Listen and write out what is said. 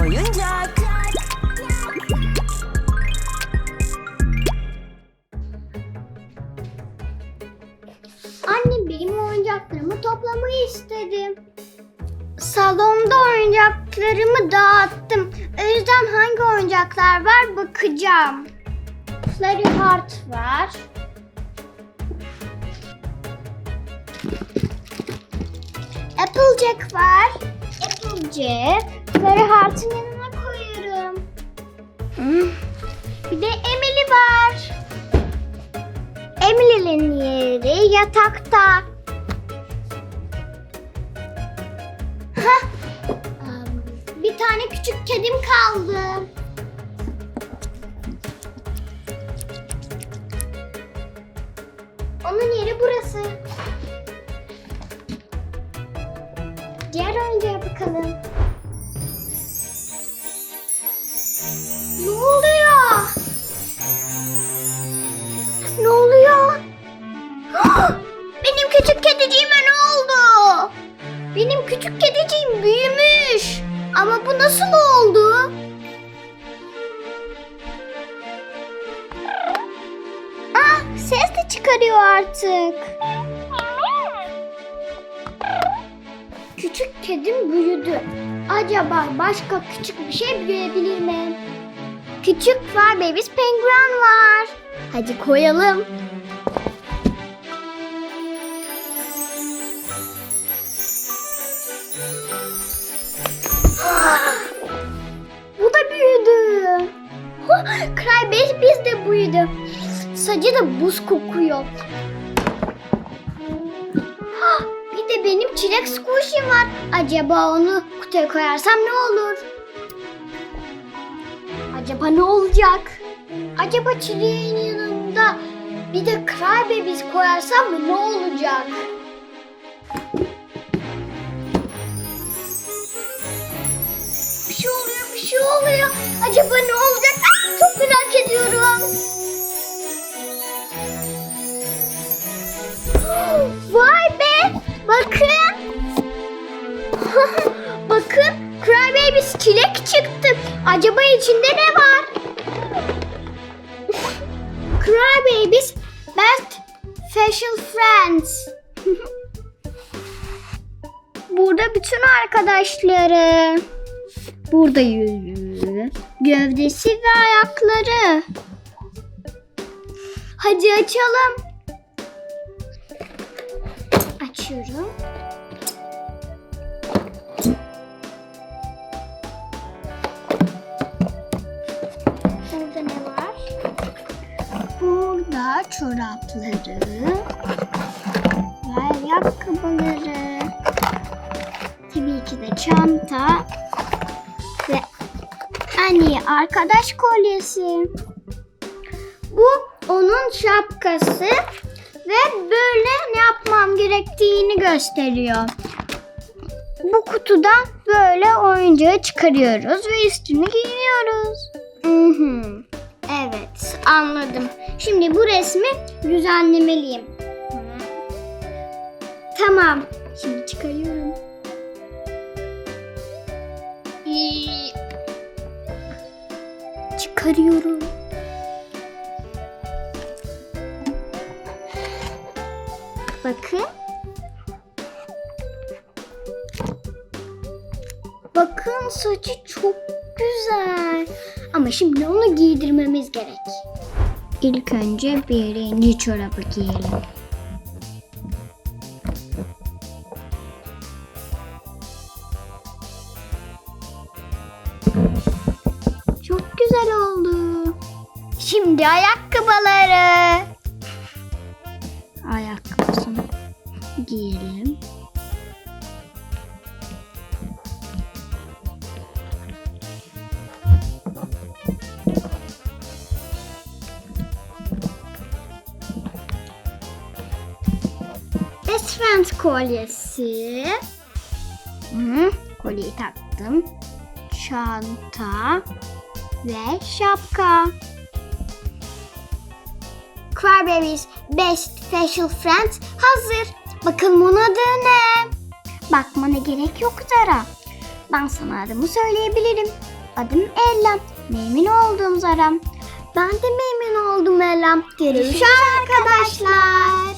oyuncak. Anne benim oyuncaklarımı toplamayı istedim. Salonda oyuncaklarımı dağıttım. O yüzden hangi oyuncaklar var bakacağım. Flurry Heart var. Applejack var. Applejack. Flurry Heart'ın yanına koyuyorum. Bir de Emily var. Emily'nin yeri yatakta. Bir tane küçük kedim kaldı. Onun yeri burası. Diğer oyuncağa bakalım. Bu nasıl oldu? Ah, ses de çıkarıyor artık. Küçük kedim büyüdü. Acaba başka küçük bir şey büyüyebilir mi? Küçük var babies penguen var. Hadi koyalım. Cry biz de büyüdü. Sacı da buz kokuyor. Bir de benim çilek squish'im var. Acaba onu kutuya koyarsam ne olur? Acaba ne olacak? Acaba çileğin yanında bir de Crybabies koyarsam ne olacak? Bir şey oluyor, bir şey oluyor. Acaba ne olacak? Çok merak ediyorum. Vay be! Bakın. Bakın Crybabies çilek çıktı. Acaba içinde ne var? Crybabies best facial friends. Burada bütün arkadaşları. Burada yüzü, gövdesi ve ayakları. Hadi açalım. Açıyorum. Burada ne var? Burada çorapları ve ayakkabıları. Tabii ki de çanta iyi arkadaş kolyesi. Bu onun şapkası ve böyle ne yapmam gerektiğini gösteriyor. Bu kutudan böyle oyuncağı çıkarıyoruz ve üstünü giyiniyoruz. Hı hı. Evet, anladım. Şimdi bu resmi düzenlemeliyim. Tamam, şimdi çıkarıyorum. Çıkarıyorum. Bakın. Bakın saçı çok güzel. Ama şimdi onu giydirmemiz gerek. İlk önce birinci çorabı giyelim. Çok güzel oldu. Şimdi ayakkabıları. Ayakkabısını giyelim. Best Friends kolyesi. Hı, kolyeyi taktım. Çanta ve şapka. Crybabies Best Facial Friends hazır. Bakalım onun adı ne? Bakmana gerek yok Zara. Ben sana adımı söyleyebilirim. Adım Ella. Memnun oldum Zara. Ben de memnun oldum Ella. Görüşürüz arkadaşlar.